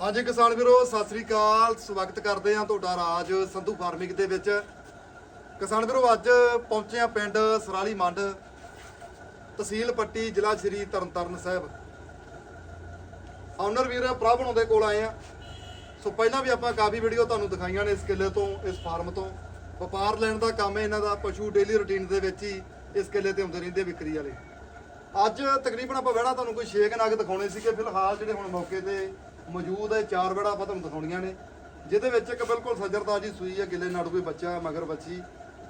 ਹਾਂਜੀ ਕਿਸਾਨ ਵੀਰੋ, ਸਤਿ ਸ੍ਰੀ ਅਕਾਲ। ਸਵਾਗਤ ਕਰਦੇ ਹਾਂ ਤੁਹਾਡਾ ਰਾਜ ਸੰਧੂ ਫਾਰਮਿੰਗ ਦੇ ਵਿੱਚ। ਕਿਸਾਨ ਵੀਰੋ, ਅੱਜ ਪਹੁੰਚੇ ਹਾਂ ਪਿੰਡ ਸਰਾਲੀ ਮੰਡ, ਤਹਿਸੀਲ ਪੱਟੀ, ਜ਼ਿਲ੍ਹਾ ਸ਼੍ਰੀ ਤਰਨਤਾਰਨ ਸਾਹਿਬ। ਆਨਰ ਵੀਰ ਪ੍ਰਭਨੋਂ ਉਹਦੇ ਕੋਲ ਆਏ ਆ ਸੋ ਪਹਿਲਾਂ ਵੀ ਆਪਾਂ ਕਾਫੀ ਵੀਡੀਓ ਤੁਹਾਨੂੰ ਦਿਖਾਈਆਂ ਨੇ ਇਸ ਕਿੱਲੇ ਤੋਂ, ਇਸ ਫਾਰਮ ਤੋਂ। ਵਪਾਰ ਲੈਣ ਦਾ ਕੰਮ ਹੈ ਇਹਨਾਂ ਦਾ, ਪਸ਼ੂ ਡੇਲੀ ਰੁਟੀਨ ਦੇ ਵਿੱਚ ਹੀ ਇਸ ਕਿੱਲੇ ਤੇ ਹੁੰਦੇ ਰਹਿੰਦੇ ਵਿਕਰੀ ਵਾਲੇ। ਅੱਜ ਤਕਰੀਬਨ ਆਪਾਂ ਵੜਾ ਤੁਹਾਨੂੰ ਕੋਈ 6 ਨਗ ਦਿਖਾਉਣੇ ਸੀਗੇ, ਫਿਲਹਾਲ ਜਿਹੜੇ ਹੁਣ ਮੌਕੇ ਤੇ ਮੌਜੂਦ ਹੈ, ਚਾਰ ਵੜਾ ਆਪਾਂ ਤੁਹਾਨੂੰ ਦਿਖਾਉਣੀਆਂ ਨੇ, ਜਿਹਦੇ ਵਿੱਚ ਇੱਕ ਬਿਲਕੁਲ ਸੱਜਰਤਾਜੀ ਸੂਈ ਹੈ, ਗਿੱਲੇ ਨਾਲ ਕੋਈ ਬੱਚਾ, ਮਗਰ ਬੱਚੀ।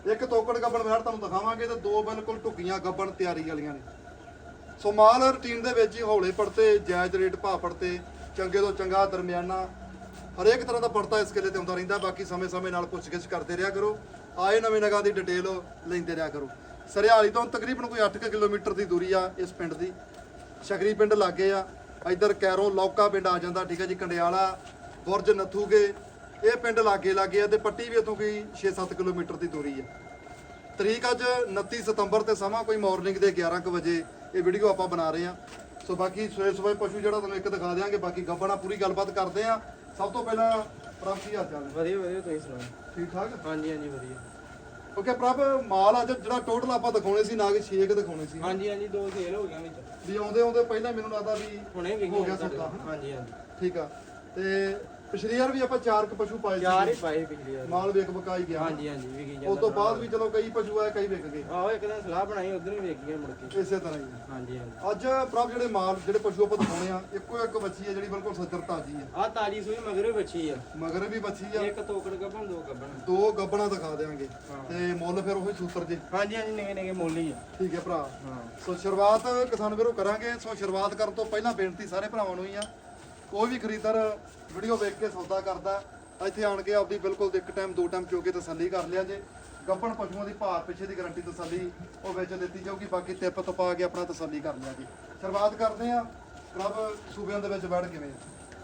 ਇੱਕ ਤੋਕੜ ਗੱਬਣ ਵੜ ਤੁਹਾਨੂੰ ਦਿਖਾਵਾਂਗੇ ਤੇ ਦੋ ਬਿਲਕੁਲ ਟੁਕੀਆਂ ਗੱਬਣ ਤਿਆਰੀ ਵਾਲੀਆਂ ਨੇ। ਸੋ ਮਾਲ ਰੂਟੀਨ ਦੇ ਵਿੱਚ ਹੀ ਹੌਲੇ ਪੜਤੇ ਜਾਇਜ਼ ਰੇਟ ਭਾਅ ਪੜਤੇ ਚੰਗੇ ਤੋਂ ਚੰਗਾ ਦਰਮਿਆਨਾ, ਹਰੇਕ ਤਰ੍ਹਾਂ ਦਾ ਪੜਤਾ ਇਸ ਕਿਲੇ ਤੇ ਹੁੰਦਾ ਰਹਿੰਦਾ, ਬਾਕੀ ਸਮੇਂ-ਸਮੇਂ ਨਾਲ ਪੁੱਛਗਿੱਛ ਕਰਦੇ ਰਿਹਾ ਕਰੋ, ਆਏ ਨਵੇਂ ਨਗਾਂ ਦੀ ਡਿਟੇਲ ਲੈਂਦੇ ਰਿਹਾ ਕਰੋ। ਸਰਿਆਲੀ ਤੋਂ ਤਕਰੀਬਨ ਕੋਈ 8 ਕਿਲੋਮੀਟਰ ਦੀ ਦੂਰੀ ਆ ਇਸ ਪਿੰਡ ਦੀ। ਸ਼ਗਰੀ ਪਿੰਡ ਲਾਗੇ ਆ ਇਧਰ ਕੈਰੋ ਲੌਕਾ ਪਿੰਡ ਆ ਜਾਂਦਾ ਠੀਕ ਹੈ ਜੀ ਕੰਡਿਆਲਾ ਬੁਰਜ ਨੱਥੂਗੇ। ਇਹ ਪਿੰਡ ਲਾਗੇ ਲਾਗੇ ਆ ਤੇ ਪੱਟੀ ਵੀ ਇਥੋਂ ਕੋਈ 6-7 ਕਿਲੋਮੀਟਰ ਦੀ ਦੂਰੀ ਆ। ਤਰੀਕ ਅੱਜ 29 ਸਤੰਬਰ ਤੇ ਸਮਾਂ ਕੋਈ ਮਾਰਨਿੰਗ ਦੇ 11 ਕੁ ਵਜੇ ਇਹ ਵੀਡੀਓ ਆਪਾਂ ਬਣਾ ਰਹੇ ਆ ਸੋ ਬਾਕੀ ਸੋਏ ਸੋਏ ਪਸ਼ੂ ਜਿਹੜਾ ਤੁਹਾਨੂੰ ਇੱਕ ਦਿਖਾ ਦਿਆਂਗੇ ਬਾਕੀ ਗੱਬਣਾ ਪੂਰੀ ਗੱਲਬਾਤ ਕਰਦੇ ਆ ਸਭ ਤੋਂ ਪਹਿਲਾਂ ਪ੍ਰਭ ਕੀ ਹਾਲ ਚਾਲ ਵਧੀਆ ਵਧੀਆ ਤੁਸੀਂ ਸੁਣਾਓ? ਠੀਕ ਠਾਕ? ਹਾਂਜੀ ਹਾਂਜੀ ਵਧੀਆ। ਓਕੇ ਪ੍ਰਭ ਮਾਲ ਅੱਜ ਜਿਹੜਾ ਟੋਟਲ ਆਪਾਂ ਦਿਖਾਉਣੇ ਸੀ ਨਾਗ 6 ਕੁ ਦਿਖਾਉਣੇ ਸੀ। ਹਾਂਜੀ ਹਾਂਜੀ ਦੋ ਸੇਲ ਹੋ ਗਈਆਂ ਵਿੱਚ। ਵੀ ਆਉਂਦੇ ਆਉਂਦੇ ਪਹਿਲਾਂ ਮੈਨੂੰ ਲੱਗਦਾ ਵੀ ਹੁਣੇ ਵੀ ਹੋ ਗਿਆ ਹਨਾ? ਹਾਂਜੀ ਹਾਂਜੀ। ਠੀਕ ਆ। ਤੇ ਪਿਛਲੀ ਵਾਰ ਵੀ ਆਪਾਂ ਚਾਰ ਕੁ ਪਸ਼ੂ ਪਾਏ ਚਾਰ ਹੀ ਪਾਏ ਪਿਛਲੀ ਵਾਰ। ਮਾਲ ਵੇਖ ਬਕਾਈ ਗਿਆ। ਹਾਂਜੀ ਹਾਂਜੀ ਵਿਕੀ ਜਾਂਦਾ ਉਸ ਤੋਂ ਬਾਅਦ ਵੀ ਚਲੋ ਕਈ ਪਸ਼ੂ ਆਏ ਕਈ ਵਿਕ ਗਏ। ਆਹੋ ਇੱਕ ਦਿਨ ਸਲਾਹ ਬਣਾਈ ਉਧਰ ਵੀ ਵੇਖ ਗਏ ਮੁੜ ਕੇ। ਇਸੇ ਤਰ੍ਹਾਂ ਹੀ ਹਾਂਜੀ ਹਾਂਜੀ। ਅੱਜ ਪ੍ਰਭ ਜਿਹੜੇ ਮਾਲ ਜਿਹੜੇ ਪਸ਼ੂ ਆਪਾਂ ਦਿਖਾਉਣੇ ਆ ਇੱਕੋ ਇੱਕ ਬੱਚੀ ਹੈ ਜਿਹੜੀ ਬਿਲਕੁਲ ਸੱਜਰ ਤਾਜੀ ਹੈ ਆ ਤਾਜੀ ਸੂਈ ਮਗਰੇ ਬੱਚੀ ਆ। ਮਗਰ ਵੀ ਬੱਚੀ ਆ। ਇੱਕ ਤੋਕੜ ਗੱਭਣ ਦੋ ਗੱਭਣ। ਦੋ ਗੱਬਣਾ ਦਿਖਾ ਹਾਂ। ਤੇ ਮੁੱਲ ਫਿਰ ਉਹੀ ਸੂਤਰ ਜੇ। ਹਾਂਜੀ ਹਾਂਜੀ ਨਿਗੇ ਨਿਗੇ ਮੋਲੀ ਆ। ਠੀਕ ਹੈ ਭਰਾ। ਹਾਂ। ਸੋ ਸ਼ੁਰੂਆਤ ਕਿਸਾਨ ਵੀਰੋ ਕਰਾਂਗੇ। ਸੋ ਸ਼ੁਰੂਆਤ ਕਰਨ ਤੋਂ ਪਹਿਲਾਂ ਬੇਨਤੀ ਸਾਰੇ ਭਰਾਵਾਂ ਨੂੰ ਹੀ ਆ ਕੋਈ ਵੀ ਖਰੀਦਦਾਰ ਵੀਡੀਓ ਵੇਖ ਕੇ ਸੌਦਾ ਕਰਦਾ ਇੱਥੇ ਆਣ ਕੇ ਆਪਦੀ ਬਿਲਕੁਲ ਇੱਕ ਟਾਈਮ ਦੋ ਟਾਈਮ ਚੋ ਕੇ ਤਸੱਲੀ ਕਰ ਲਿਆ ਜੇ। ਗੱਪਣ ਪਸ਼ੂਆਂ ਦੀ ਭਾਰ ਪਿੱਛੇ ਦੀ ਗਾਰੰਟੀ ਤਸੱਲੀ ਉਹ ਵਿੱਚ ਦਿੱਤੀ ਜਾਊਗੀ ਬਾਕੀ ਟਿਪ ਤੋਂ ਪਾ ਕੇ ਆਪਣਾ ਤਸੱਲੀ ਕਰ ਲਿਆ ਜੀ। ਸ਼ੁਰੂਆਤ ਕਰਦੇ ਆ ਰੱਬ ਸੂਬਿਆਂ ਦੇ ਵਿੱਚ ਵੜ ਕਿਵੇਂ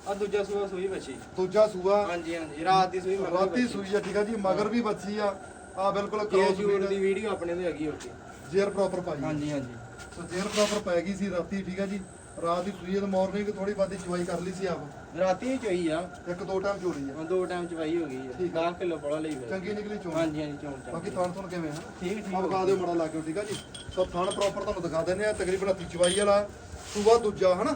ਆ? ਦੂਜਾ ਸੂਆ ਸੂਈ ਬੱਚੀ। ਦੂਜਾ ਸੂਆ। ਹਾਂਜੀ ਹਾਂਜੀ ਰਾਤ ਦੀ ਸੂਈ ਮਗਰ ਰਾਤੀ ਸੂਈ ਆ ਠੀਕ ਆ ਜੀ ਮਗਰ ਵੀ ਬੱਚੀ ਆ। ਆ ਬਿਲਕੁਲ ਕ੍ਰੋਸ ਜੂੜ ਦੀ ਵੀਡੀਓ ਆਪਣੇ ਤੇ ਹੈਗੀ ਹੋਤੀ ਜੇਰ ਪ੍ਰੋਪਰ ਪਾਈ। ਹਾਂਜੀ ਹਾਂਜੀ। ਸੋ ਜੇਰ ਪ੍ਰੋਪਰ ਪੈ ਗਈ ਸੀ ਰਾਤੀ ਠੀਕ ਆ ਜੀ। ਰਾਤ ਦੀ ਸੂਈ ਤੇ ਮਾਰਨਿੰਗ ਥੋੜੀ ਬਾਦੀ ਚਵਾਈ ਕਰ ਲਈ ਸੀ ਆਪ। ਰਾਤੀ ਹੀ ਚੋਈ ਆ। ਇੱਕ ਦੋ ਟਾਈਮ ਚੋਰੀ ਆ। ਹੁਣ ਦੋ ਟਾਈਮ ਚਵਾਈ ਹੋ ਗਈ ਆ। ਠੀਕ 10 ਕਿਲੋ ਪੜਾ ਲਈ ਫਿਰ। ਚੰਗੀ ਨਿਕਲੀ ਚੋਣ ਹਾਂਜੀ ਹਾਂਜੀ ਚੋਣ ਚੋਣ ਬਾਕੀ ਥਾਣ ਥਣ ਕਿਵੇਂ ਆ? ਠੀਕ ਠੀਕ ਆ ਵਿਖਾ ਦਿਓ ਮੜਾ ਲਾ ਕੇ ਠੀਕ ਆ ਜੀ? ਸੋ ਥਾਣ ਪ੍ਰੋਪਰ ਤੁਹਾਨੂੰ ਦਿਖਾ ਦਿੰਦੇ ਆ। ਤਕਰੀਬਨ ਹੱਥੀ ਚਵਾਈ ਵਾਲਾ ਸੂਬਾ ਦੂਜਾ ਹਨਾ?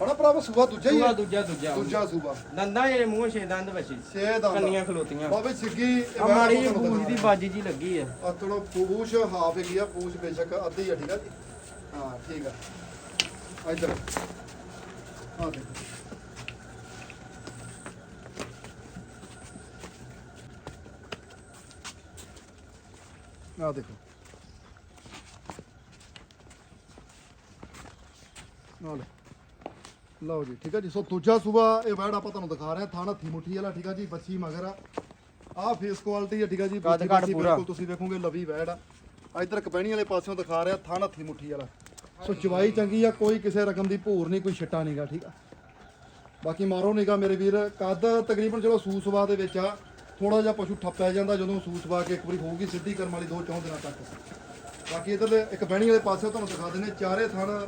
ਹਣਾ ਭਰਾਵਾ ਸੂਬਾ ਦੂਜਾ ਹੀ ਦੂਜਾ ਆ ਦੂਜਾ ਦੂਜਾ ਦੂਜਾ ਸੂਬਾ ਦੰਦਾਂ ਇਹ ਮੂੰਹ ਛੇ ਦੰਦ ਬੱਚੀ ਛੇ ਦਾ ਕੰਨੀਆਂ ਖਲੋਤੀਆਂ। ਬਾਬੇ ਸਿੱਗੀ ਆ ਮਾੜੀ ਜਿਹੀ ਦੀ ਬਾਜੀ ਜੀ ਲੱਗੀ ਆ। ਆ ਥੋੜਾ ਪੂਛ ਹਾਫ ਹੈਗੀ ਆ ਪੂਛ ਬੇਸ਼ੱਕ ਅੱਧੀ ਆ ਠੀਕ ਆ ਜੀ? ਹਾਂ ਠੀਕ ਆ। ਇੱਧਰ ਆ ਦੇਖੋ ਆ ਦੇਖੋ ਆ ਲੈ ਲਓ ਜੀ ਠੀਕ ਆ ਜੀ। ਸੋ ਦੂਜਾ ਸੂਬਾ ਇਹ ਵੈੜ ਆਪਾਂ ਤੁਹਾਨੂੰ ਦਿਖਾ ਰਹੇ ਹਾਂ। ਥਾਣਾ ਥੀ ਮੁੱਠੀ ਵਾਲਾ ਠੀਕ ਆ ਜੀ ਬੱਚੀ ਮਗਰ ਆ। ਆਹ ਫੇਸ ਕੁਆਲਿਟੀ ਆ ਠੀਕ ਆ ਜੀ। ਕੱਦ ਪੂਰਾ। ਬਿਲਕੁਲ ਤੁਸੀਂ ਵੇਖੋਗੇ ਲਵੀ ਵੈੜ ਆ। ਇਧਰ ਕਪੈਣੀ ਵਾਲੇ ਪਾਸਿਓਂ ਦਿਖਾ ਰਿਹਾ ਥਾਣਾ ਥੀ ਮੁੱਠੀ ਵਾਲਾ। ਸੋ ਚਵਾਈ ਚੰਗੀ ਆ, ਕੋਈ ਕਿਸੇ ਰਕਮ ਦੀ ਭੂਰ ਨਹੀਂ, ਕੋਈ ਛਿੱਟਾ ਨਹੀਂਗਾ ਠੀਕ ਆ? ਬਾਕੀ ਮਾਰੋ ਨਿਗਾ ਮੇਰੇ ਵੀਰ, ਕੱਦ ਤਕਰੀਬਨ ਚਲੋ ਸੂਸਵਾ ਦੇ ਵਿੱਚ ਆ ਥੋੜਾ ਜਿਹਾ ਪਸ਼ੂ ਠੱਪਿਆ ਜਾਂਦਾ ਜਦੋਂ ਸੂਸਵਾ ਕੇ ਇੱਕ ਵਾਰੀ ਹੋਊਗੀ ਸਿੱਧੀ ਕਰਮ ਵਾਲੀ ਦੋ ਚੌਂ ਦਿਨਾਂ ਤੱਕ। ਬਾਕੀ ਇਧਰ ਇੱਕ ਬਹਿਣੀ ਵਾਲੇ ਪਾਸੇ ਤੁਹਾਨੂੰ ਦਿਖਾ ਦਿੰਦੇ ਚਾਰੇ ਥਣ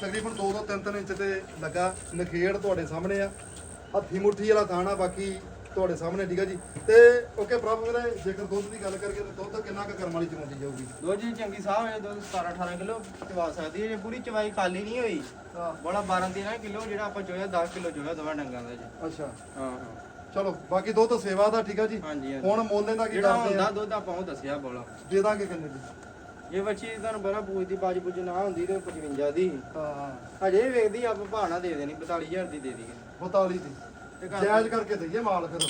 ਤਕਰੀਬਨ 2 ਤੋਂ 3-3 ਇੰਚ ਤੇ ਲੱਗਾ, ਨਖੇੜ ਤੁਹਾਡੇ ਸਾਹਮਣੇ ਆ। ਹੱਥੀ ਮੁੱਠੀ ਵਾਲਾ ਥਾਣਾ ਬਾਕੀ ਤੁਹਾਡੇ ਸਾਹਮਣੇ ਠੀਕ ਆ ਜੀ? ਤੇ ਓਕੇ ਪ੍ਰਭ ਵੀਰੇ ਜੇਕਰ ਦੁੱਧ ਦੀ ਗੱਲ ਕਰੀਏ ਤਾਂ ਦੁੱਧ ਕਿੰਨਾ ਕੁ ਕਰਮ ਵਾਲੀ ਚਵਾਉਂਦੀ ਜਾਊਗੀ? ਦੋ ਜੀ ਚੰਗੀ ਸਾਹ ਹੋਏ ਦੁੱਧ 17 18 ਕਿਲੋ ਚਵਾ ਸਕਦੀ ਹੈ। ਜੇ ਪੂਰੀ ਚਵਾਈ ਖਾਲੀ ਨਹੀਂ ਹੋਈ ਬੜਾ 12 13 ਕਿਲੋ ਜਿਹੜਾ ਆਪਾਂ ਚੋਇਆ 10 ਕਿਲੋ ਚੋਇਆ ਦੋਵਾਂ ਡੰਗਾਂ ਦਾ ਜੀ। ਅੱਛਾ। ਹਾਂ। ਹਾਂ ਚਲੋ ਬਾਕੀ ਦੁੱਧ ਸੇਵਾ ਦਾ ਠੀਕ ਆ ਜੀ? ਹਾਂਜੀ ਹੁਣ ਮੁੱਲ ਇਹਦਾ ਕੀ ਜਿਹੜਾ ਕਰਦੇ ਹੁੰਦਾ ਆ? ਦੁੱਧ ਆਪਾਂ ਉਹ ਦੱਸਿਆ ਬੋਲਾ। ਦੇ ਦਾਂਗੇ ਕਿੰਨੇ ਦੀ? ਇਹ ਬੱਚੀ ਤੁਹਾਨੂੰ ਬੜਾ ਪੂਜਦੀ ਬਾਜ ਪੁੱਜ ਨਾ ਹੁੰਦੀ ਤੇ 55 ਦੀ। ਹਾਂ ਹਜੇ ਵੀ ਵੇਖਦੀ ਆਪਾਂ ਭਾਣਾ ਦੇ ਦੇਣੀ 42000 ਦੀ ਦੇ ਦਈਏ। 42 ਦੀ। ਜਾਇਜ਼ ਕਰਕੇ ਦਈਏ ਮਾਲ ਫਿਰ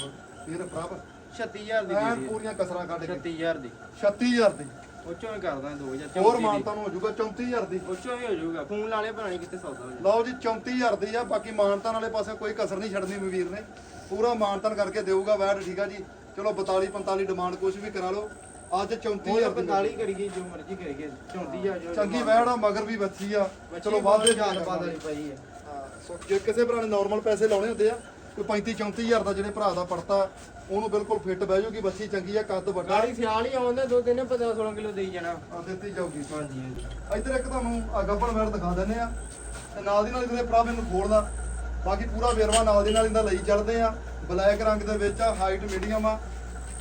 ਫਿਰ ਪ੍ਰਭ 36000 ਦੀ ਦੇ ਐਨ ਪੂਰੀਆਂ ਕਸਰਾਂ ਕੱਢ ਕੇ। 36000 ਦੀ। 36000 ਦੀ। ਉਹ ਚੋਂ ਹੀ ਕਰਦਾ 2000 ਹੋਰ ਮਾਨਤਾ ਨੂੰ ਹੋ ਜਾਊਗਾ 34000 ਦੀ। ਉਹ ਚੋਂ ਹੀ ਹੋ ਜਾਊਗਾ। ਫੋਨ ਲਾ ਲਿਆ ਪਤਾ ਨਹੀਂ ਕਿੱਥੇ ਸੌਦਾ ਹੋ ਜਾਊ। ਲਓ ਜੀ 34000 ਦੀ ਆ। ਬਾਕੀ ਮਾਨਤਾਨ ਵਾਲੇ ਪਾਸੇ ਕੋਈ ਕਸਰ ਨਹੀਂ ਛੱਡਣੀ ਮਵੀਰ ਨੇ। ਪੂਰਾ ਮਾਨਤਾਨ ਕਰਕੇ ਦੇਊਗਾ ਵੈਟ ਠੀਕ ਆ ਜੀ। ਚਲੋ 42 45 ਡਿਮਾਂਡ ਕੁਝ ਵੀ ਕਰਾ ਲਓ। ਅੱਜ 34000 ਹੋਰ ਦੀ 45 ਕਰੀਏ ਜੋ ਮਰਜ਼ੀ ਕਰੀਏ। 34000 ਜੋ ਚੰਗੀ ਵੈੜ ਆ ਮਗਰ ਵੀ ਬੱਚੀ ਆ। ਚਲੋ ਵਾਧੇ ਵਿੱਚ ਬਾਦ ਵਾਲੀ ਪਈ ਹੈ ਹਾਂ ਸੋ ਜੇ ਕਿਸੇ ਭਰਾ ਨੇ ਨਾਰਮਲ ਪੈਸੇ ਲਾਉਣੇ ਹੁੰਦੇ ਆ ਕੋਈ 35 34000 ਦਾ ਜਿਹੜੇ ਭਰਾ ਦਾ ਪੜਤਾ ਉਹਨੂੰ ਬਿਲਕੁਲ ਫਿੱਟ ਬਹਿ ਜਾਊਗੀ ਬੱਚੀ ਚੰਗੀ ਆ ਕੱਦ ਵੱਡਾ। ਗਾੜੀ ਸਿਆਲ ਹੀ ਆਉਂਦਾ ਦੋ ਤਿੰਨ 15 16 ਕਿਲੋ ਦੇਈ ਜਾਣਾ। ਆ ਦਿੱਤੀ ਜਾਊਗੀ। ਹਾਂਜੀ ਇੱਧਰ ਇੱਕ ਤੁਹਾਨੂੰ ਆ ਗੱਬਣ ਵੈੜ ਦਿਖਾ ਦਿੰਦੇ ਆ। ਤੇ ਨਾਲ ਦੀ ਨਾਲ ਇਹਦੇ ਭਰਾ ਮੈਨੂੰ ਖੋਲਦਾ ਬਾਕੀ ਪੂਰਾ ਵੇਰਵਾ ਨਾਲ ਦੇ ਨਾਲ ਇਹਦਾ ਲਈ ਚੱਲਦੇ ਆ। ਬਲੈਕ ਰੰਗ ਦੇ ਵਿੱਚ ਆ ਹਾਈਟ ਮੀਡੀਅਮ ਆ।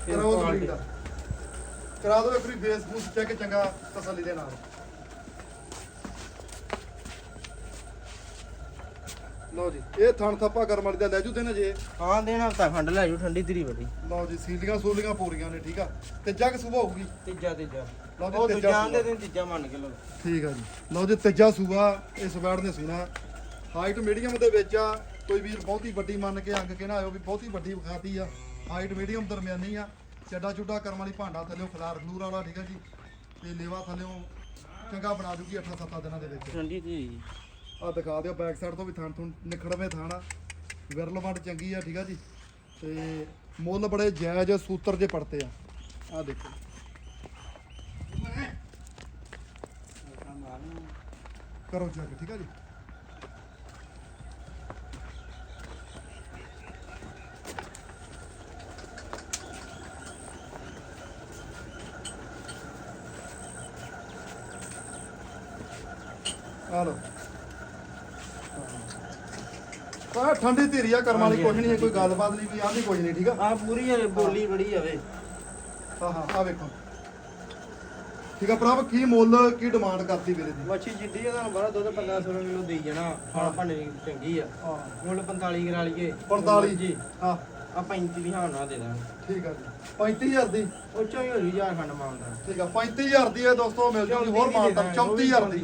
ਕਰੋ quality। ਦਾ ਕਰਾ ਦਿਓ ਇੱਕ ਵਾਰੀ ਫੇਸ ਫੂਸ ਚੈੱਕ ਚੰਗਾ ਤਸੱਲੀ ਦੇ ਨਾਲ। ਲਓ ਜੀ। ਇਹ ਥਣ ਥੱਪਾ ਕਰਮ ਵਾਲੀ ਦਾ ਲੈ ਜੂ ਤੇ ਨਾ ਜੇ। ਹਾਂ ਦੇਣ ਹਫਤਾ ਖੰਡ ਲੈ ਜੂ ਠੰਡੀ ਤੇਰੀ ਬੜੀ। ਲਓ ਜੀ ਸੀਲੀਆਂ ਸੂਲੀਆਂ ਪੂਰੀਆਂ ਨੇ ਠੀਕ ਆ। ਤੇ ਜੱਗ ਸੁਬਾ ਹੋਊਗੀ? ਤੀਜਾ ਤੀਜਾ। ਲਓ ਜੀ ਉਹ ਤੀਜਾ ਦੂਜਾ ਦੇ। ਦਿਨ ਤੀਜਾ ਮੰਨ ਕੇ ਲੋ ਠੀਕ ਆ ਜੀ। ਲਓ ਜੀ ਤੀਜਾ ਸੂਆ ਇਸ ਵੈੜ ਨੇ ਸੂਣਾ। ਹਾਈਟ ਮੀਡੀਅਮ ਦੇ ਵਿੱਚ ਆ। ਕੋਈ ਵੀਰ ਬਹੁਤੀ ਵੱਡੀ ਮੰਨ ਕੇ ਅੰਗ ਕੇ ਨਾ ਆਇਓ ਵੀ ਬਹੁਤੀ ਵੱਡੀ ਵਿਖਾਤੀ ਆ। ਹਾਈਟ ਮੀਡੀਅਮ ਦਰਮਿਆਨੀ ਆ। ਚੱਡਾ ਚੁੱਡਾ ਕਰਮ ਵਾਲੀ ਭਾਂਡਾ ਥੱਲੇੋਂ ਖਲਾਰ ਖਲੂਰ ਵਾਲਾ ਠੀਕ ਆ ਜੀ। ਤੇ ਲੇਵਾ ਥੱਲੇੋਂ ਚੰਗਾ ਬਣਾ ਦੂਗੀ 8-7 ਦਿਨਾਂ ਦੇ ਵਿੱਚ। ਠੰਡੀ ਤੇਰੀ ਆ ਦਿਖਾ ਦਿਓ ਬੈਕ ਸਾਈਡ ਤੋਂ ਵੀ ਥਣ ਥੁਣ ਨਿਖੜਵੇਂ ਥਾਣਾ ਵਿਰਲ ਵੰਡ ਚੰਗੀ ਆ, ਠੀਕ ਆ ਜੀ। ਤੇ ਮੁੱਲ ਬੜੇ ਜਾਇਜ਼ ਸੂਤਰ ਜੇ ਪੜਤੇ ਆ। ਆ ਦੇਖੋ। ਕਰੋ ਚੈੱਕ ਠੀਕ ਆ ਜੀ। ਆ ਲਓ। ਆ ਠੰਡੀ ਧੀਰੀ ਆ ਕਰਮ ਵਾਲੀ ਕੁਝ ਨਹੀਂ ਹੈ ਕੋਈ ਗੱਲਬਾਤ ਨਹੀਂ ਕੋਈ ਆਂਦੀ ਕੁਝ ਨਹੀਂ ਠੀਕ ਆ? ਆ ਪੂਰੀ ਹਲੇ ਬੋਲੀ ਬੜੀ ਆਵੇ ਹਾਂ ਹਾਂ ਆ ਵੇਖੋ। ਠੀਕ ਆ ਭਰਾ ਕੀ ਮੁੱਲ ਕੀ ਡਿਮਾਂਡ ਕਰਤੀ ਵੀਰੇ ਦੀ? ਮੱਛੀ ਜਿੱਡੀ ਆ ਤੁਹਾਨੂੰ ਬੜਾ ਦੁੱਧ 15 16 ਕਿਲੋ ਦੇਈ ਜਾਣਾ। ਹਾਂ। ਭਾਂਡੇ ਦੀ ਚੰਗੀ ਆ। ਹਾਂ। ਮੁੱਲ 45 ਕਰਾ ਲਈਏ 45 ਜੀ ਹਾਂ। ਆ 35 ਦੀ ਹਾਂ ਨਾ ਦੇ ਦਾਂਗੇ। ਠੀਕ ਆ ਜੀ। 35000 ਦੀ? ਉਹ ਚੋਂ ਹੀ ਹੋ ਜੂ ਯਾਰ ਖੰਡ ਮਾਉਂਦਾ ਠੀਕ ਆ 35000 ਦੀ ਇਹ ਦੋਸਤੋ ਮਿਲ ਜੂਗੀ ਹੋਰ ਮਾਨਤਾ। 34000 ਦੀ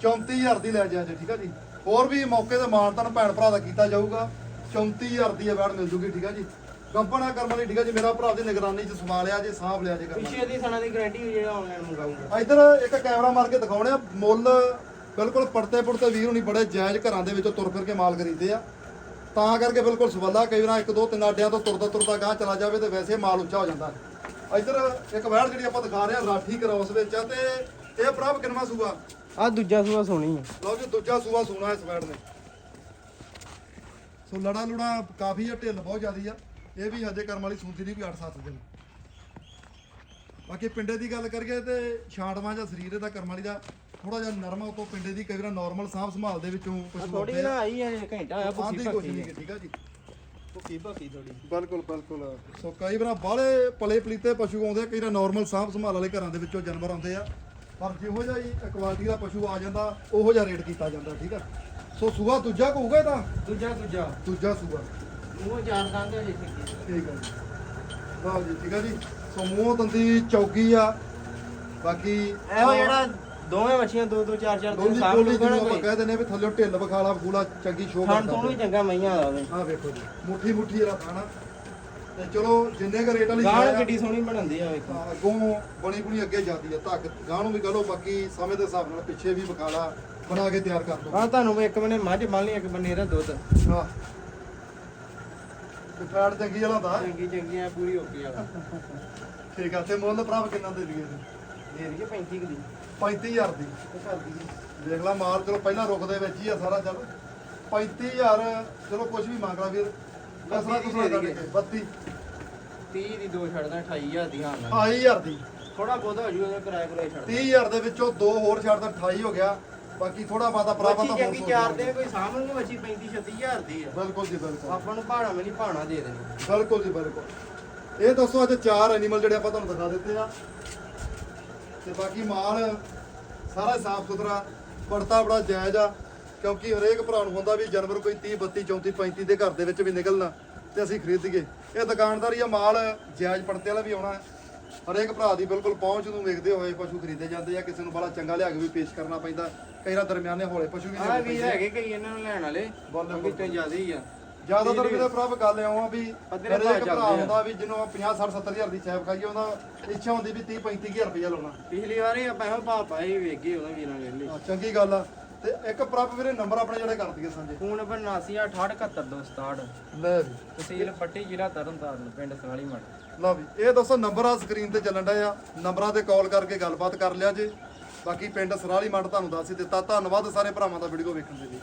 34000 ਦੀ। ਲੈ ਜਾ ਜੀ ਠੀਕ ਆ ਜੀ। ਹੋਰ ਵੀ ਮੌਕੇ ਤੇ ਮਾਨਤਨ ਭੈਣ ਭਰਾ ਦਾ ਕੀਤਾ ਜਾਊਗਾ। 34000 ਦੀ ਵੈੜ ਮਿਲ ਜੂਗੀ ਠੀਕ ਆ ਜੀ। ਕੰਪਨਾ ਕਰਮ ਵਾਲੀ ਠੀਕ ਆ ਜੀ ਮੇਰਾ ਭਰਾ ਦੀ ਨਿਗਰਾਨੀ ਚ ਸੰਭਾਲਿਆ ਜੇ ਸਾਂਭ ਲਿਆ ਜੇ ਕਰਮ ਪਿੱਛੇ ਦੀ ਸਣਾ ਦੀ ਗਾਰੰਟੀ ਹੋ ਜਿਹੜਾ ਆਨਲਾਈਨ ਮੰਗਾਉਂਗਾ ਇੱਧਰ ਇੱਕ ਕੈਮਰਾ ਮਾਰ ਕੇ ਦਿਖਾਉਣੇ ਆ ਮੁੱਲ ਬਿਲਕੁਲ ਪੜਤੇ ਪੜਤੇ ਵੀਰ ਹੁਣੀ ਬੜੇ ਜਾਇਜ਼ ਘਰਾਂ ਦੇ ਵਿੱਚੋਂ ਤੁਰ ਫਿਰ ਕੇ ਮਾਲ ਖਰੀਦਦੇ ਆ। ਤਾਂ ਕਰਕੇ ਬਿਲਕੁਲ ਸਵਾਲਾ ਕਈ ਵਾਰ ਇੱਕ ਦੋ ਤਿੰਨ ਆਡਿਆਂ ਤੋਂ ਤੁਰਦਾ ਤੁਰਦਾ ਗਾਂ ਚਲਾ ਜਾਵੇ ਤੇ ਵੈਸੇ ਮਾਲ ਉੱਚਾ ਹੋ ਜਾਂਦਾ। ਇੱਧਰ ਇੱਕ ਵੈੜ ਜਿਹੜੀ ਆਪਾਂ ਦਿਖਾ ਰਹੇ ਆ ਰਾਠੀ ਕ੍ਰੋਸ ਵਿੱਚ ਆ ਤੇ ਇਹ ਪ੍ਰਭ ਕਿੰਨਵਾ ਸੂਆ? ਆ ਦੂਜਾ ਸੂਆ ਸੋਣੀ ਆ। ਲਓ ਜੀ ਦੂਜਾ ਸੂਆ ਸੂਣਾ ਇਸ ਵੈੜ ਨੇ। ਸੋ ਲੜਾ ਲੁੜਾ ਕਾਫੀ ਆ ਢਿੱਲ ਬਹੁਤ ਜ਼ਿਆਦੀ ਆ। ਇਹ ਵੀ ਹਜੇ ਕਰਮ ਵਾਲੀ ਸੂੰਦੀ ਨਹੀਂ ਕੋਈ 8-7 ਦਿਨ। ਬਾਕੀ ਪਿੰਡੇ ਦੀ ਗੱਲ ਕਰੀਏ ਤੇ ਛਾਂਟਵਾਂ ਜਾਂ ਸਰੀਰ ਦਾ ਕਰਮ ਵਾਲੀ ਦਾ ਥੋੜਾ ਜਿਹਾ ਨਰਮ ਆ ਉਤੋਂ ਪਿੰਡੇ ਦੀ ਕਈ ਵਾਰ ਨਾਰਮਲ ਸਾਂਭ ਸੰਭਾਲ ਦੇ ਵਿੱਚੋਂ ਕੁਝ ਥੋੜੀ ਨਾ ਆਈ ਆ ਘੰਟਾ ਆ ਭੁੱਖੀ ਕੁਝ ਨਹੀਂ ਠੀਕ ਆ ਜੀ। ਭੁੱਖੀ ਭੱਖੀ ਥੋੜੀ ਬਿਲਕੁਲ ਬਿਲਕੁਲ। ਸੋ ਕਈ ਵਾਰ ਬਾਹਲੇ ਪਲੇ ਪਲੀਤੇ ਪਸ਼ੂ ਆਉਂਦੇ ਆ, ਕਈ ਵਾਰ ਨਾਰਮਲ ਸਾਂਭ ਸੰਭਾਲ ਵਾਲੇ ਘਰਾਂ ਦੇ ਵਿੱਚੋਂ ਜਾਨਵਰ ਆਉਂਦੇ ਆ। ਪਰ ਜਿਹੋ ਜਿਹਾ ਹੀ ਕੁਆਲਿਟੀ ਦਾ ਪਸ਼ੂ ਆ ਜਾਂਦਾ ਉਹੋ ਜਿਹਾ ਰੇਟ ਕੀਤਾ ਜਾਂਦਾ ਠੀਕ ਆ। ਸੋ ਸੂਆ ਦੂਜਾ ਕਹੂਗਾ ਇਹਦਾ? ਦੂਜਾ ਦੂਜਾ। ਦੂਜਾ ਸੂਆ। ਮੂੰਹ ਚਾਰ ਦੰਦ ਹੈ ਜਿੱਥੇ ਠੀਕ ਆ ਜੀ। ਵਾਹ ਜੀ ਠੀਕ ਆ ਜੀ। ਸੋ ਮੂੰਹ ਦੰਦੀ ਚੌਕੀ ਆ। ਬਾਕੀ ਇਹੋ ਜਿਹੜਾ ਦੋਵੇਂ ਮੱਛੀਆਂ ਦੋ ਦੋ ਚਾਰ ਚਾਰ ਦਿਨ ਲੂਗਾ ਨਾ ਜਿਹਨੂੰ ਆਪਾਂ ਕਹਿ ਦਿੰਦੇ ਵੀ ਥੱਲੇ ਢਿੱਲ ਵਿਖਾਲਾ ਫੂਲਾ ਚੰਗੀ ਸ਼ੋਅ ਖਾਣ ਤੋਂ ਵੀ ਚੰਗਾ ਮਈਆਂ ਦਾ ਆ ਵੇਖੋ ਜੀ ਮੁੱਠੀ ਮੁੱਠੀ ਜਿਹੜਾ ਖਾਣਾ ਤੇ ਚਲੋ ਜਿੰਨੇ ਕ ਰੇਟ ਵਾਲੀ ਸ਼ਾਇਦ ਕਿੱਡੀ ਸੋਹਣੀ ਬਣਾਉਂਦੀ ਆ ਵੇਖੋ। ਹਾਂ, ਅੱਗੋਂ ਬਣੀ ਬੁਣੀ ਅੱਗੇ ਜਾਂਦੀ ਆ ਧੱਕ ਗਾਂ ਨੂੰ ਵੀ ਕਹ ਲਓ ਬਾਕੀ ਸਮੇਂ ਦੇ ਹਿਸਾਬ ਨਾਲ ਪਿੱਛੇ ਵੀ ਵਿਖਾਲਾ ਬਣਾ ਕੇ ਤਿਆਰ ਕਰ ਦੋ। ਆ ਤੁਹਾਨੂੰ ਇੱਕ ਬੰਨੇ ਮੱਝ ਬੰਨ ਲਈ ਇੱਕ ਬੰਨੇ ਇਹਦਾ ਦੁੱਧ। ਹਾਂ। ਤੇ ਫੈਟ ਚੰਗੀ ਵਾਲਾ ਦਾ ਚੰਗੀ ਚੰਗੀ ਆ ਪੂਰੀ ਓਕੇ ਵਾਲਾ ਠੀਕ ਆ ਤੇ ਮੁੱਲ ਭਰਾ ਕਿੰਨਾ ਦੇ ਦਈਏ? ਦੇ ਰਹੀ 35 ਕੁ ਦੀ। 35000 ਦੀ। ਤੇ ਕਰਦੀ ਜੀ ਦੇਖ ਲਾ ਮਾਲ ਚਲੋ ਪਹਿਲਾਂ ਰੁਕਦੇ ਵਿੱਚ ਹੀ ਆ ਸਾਰਾ ਚੱਲ। 35000 ਚਲੋ ਕੁਝ ਵੀ ਮੰਗ ਲਾ ਵੀਰ। ਕਸਰਾ ਬੱਤੀ ਦੀ ਕੁਸਰਾ ਦੇ ਕੱਢ ਕੇ 32 30 ਦੀ ਦੋ ਛੱਡਦਾ 28000 ਦੀ ਹਾਂ। 28000 ਦੀ। ਥੋੜਾ ਬਹੁਤਾ ਹੋ ਜੂ ਉਹਦਾ ਕਿਰਾਇਆ ਕਿਰਾਇਆ ਛੱਡ 30000 ਦੇ ਵਿੱਚੋਂ ਦੋ ਹੋਰ ਛੱਡ ਤਾਂ 28 ਹੋ ਗਿਆ। ਬਾਕੀ ਥੋੜਾ ਬਾਤਾ ਪ੍ਰਾਪਤ ਬੱਚੀ ਹੋਰ ਚੰਗੀ ਸੋਚ ਚਾਰ ਲਵਾਂਗੇ। ਦੇ ਕੋਈ ਸਾਹਮਣੇ ਬੱਚੀ 35 36000 ਦੀ ਆ। ਬਿਲਕੁਲ ਜੀ ਬਿਲਕੁਲ। ਆਪਾਂ ਨੂੰ ਭਾਣਾ ਵੀ ਨਹੀਂ ਭਾਣਾ ਦੇ ਦੇਣੀ। ਬਿਲਕੁਲ ਜੀ ਬਿਲਕੁਲ। ਇਹ ਦੱਸੋ ਅੱਜ ਚਾਰ ਐਨੀਮਲ ਜਿਹੜੇ ਆਪਾਂ ਤੁਹਾਨੂੰ ਦਿਖਾ ਦਿੱਤੇ ਆ। ਤੇ ਬਾਕੀ ਮਾਲ ਸਾਰਾ ਸਾਫ਼ ਸੁਥਰਾ ਪੜਤਾ ਬੜਾ ਜਾਇਜ਼ ਆ। ਕਿਉਂਕਿ ਹਰੇਕ ਭਰਾ ਨੂੰ ਹੁੰਦਾ ਵੀ ਜਾਨਵਰ ਕੋਈ 30 32 34 35 ਦੇ ਘਰ ਦੇ ਵਿੱਚ ਵੀ ਨਿਕਲਣਾ ਤੇ ਅਸੀਂ ਖਰੀਦੀਏ ਇਹ ਦੁਕਾਨਦਾਰੀ ਆ ਮਾਲ ਜਾਇਜ਼ ਪੜਤੇ ਵਾਲਾ ਵੀ ਆਉਣਾ ਹੈ। ਹਰੇਕ ਭਰਾ ਦੀ ਬਿਲਕੁਲ ਪਹੁੰਚ ਨੂੰ ਵੇਖਦੇ ਹੋਏ ਪਸ਼ੂ ਖਰੀਦੇ ਜਾਂਦੇ ਆ ਕਿਸੇ ਨੂੰ ਬੜਾ ਚੰਗਾ ਲਿਆ ਕੇ ਵੀ ਪੇਸ਼ ਕਰਨਾ ਪੈਂਦਾ। ਕਈ ਵਾਰ ਦਰਮਿਆਨੇ ਹੌਲੇ ਪਸ਼ੂ ਵੀ। ਹੈਗੇ ਕਈ ਇਹਨਾਂ ਨੂੰ ਲੈਣ ਵਾਲੇ ਬੋਲੋ, ਕਿਉਂਕਿ ਤੇ ਜ਼ਿਆਦਾ ਹੀ ਆ। ਜ਼ਿਆਦਾਤਰ ਵੀਰੇ ਪ੍ਰਭ ਗੱਲ ਇਉਂ ਆ ਵੀ ਹਰੇਕ ਭਰਾ। ਹੁੰਦਾ ਵੀ ਜਿਹਨੂੰ 50 60 70 ਹਜ਼ਾਰ ਦੀ ਸੈਬ ਖਾਈਏ ਉਹਦਾ ਇੱਛਾ ਹੁੰਦੀ ਵੀ 30 35000 ਰੁਪਇਆ ਲਾਉਣਾ। ਪਿਛਲੀ ਵਾਰੀ ਆਪਾਂ ਇਹੋ ਭਾਅ ਪਾਏ ਵੇਖੇ ਉਹਨਾਂ ਵੀਰਾਂ ਵੇਲੇ ਹਾਂ, ਚੰਗੀ ਗੱਲ ਆ। ਤੇ ਇੱਕ ਪ੍ਰਭ ਵੀਰੇ ਨੰਬਰ ਆਪਣੇ ਜਿਹੜੇ ਕਰ ਦਈਏ ਸਾਂਝੇ। ਫੋਨ ਨੰਬਰ 7968717267 ਲੈ ਵੀ। ਤਹਿਸੀਲ ਪੱਟੀ ਜ਼ਿਲ੍ਹਾ ਤਰਨਤਾਰਨ ਪਿੰਡ ਸਰਾਲੀ ਮੜ। ਲਓ ਵੀ ਇਹ ਦੱਸੋ ਨੰਬਰ ਆ ਸਕਰੀਨ ਤੇ ਚੱਲਣ ਡਿਆ ਆ। ਨੰਬਰਾਂ ਤੇ ਕਾਲ ਕਰਕੇ ਗੱਲਬਾਤ ਕਰ ਲਿਆ ਜੇ। ਬਾਕੀ ਪਿੰਡ ਸਰਾਲੀ ਮੰਡ ਤੁਹਾਨੂੰ ਦੱਸ ਹੀ ਦਿੱਤਾ। ਧੰਨਵਾਦ ਸਾਰੇ ਭਰਾਵਾਂ ਦਾ ਵੀਡੀਓ ਵੇਖਣ ਦੇ ਲਈ।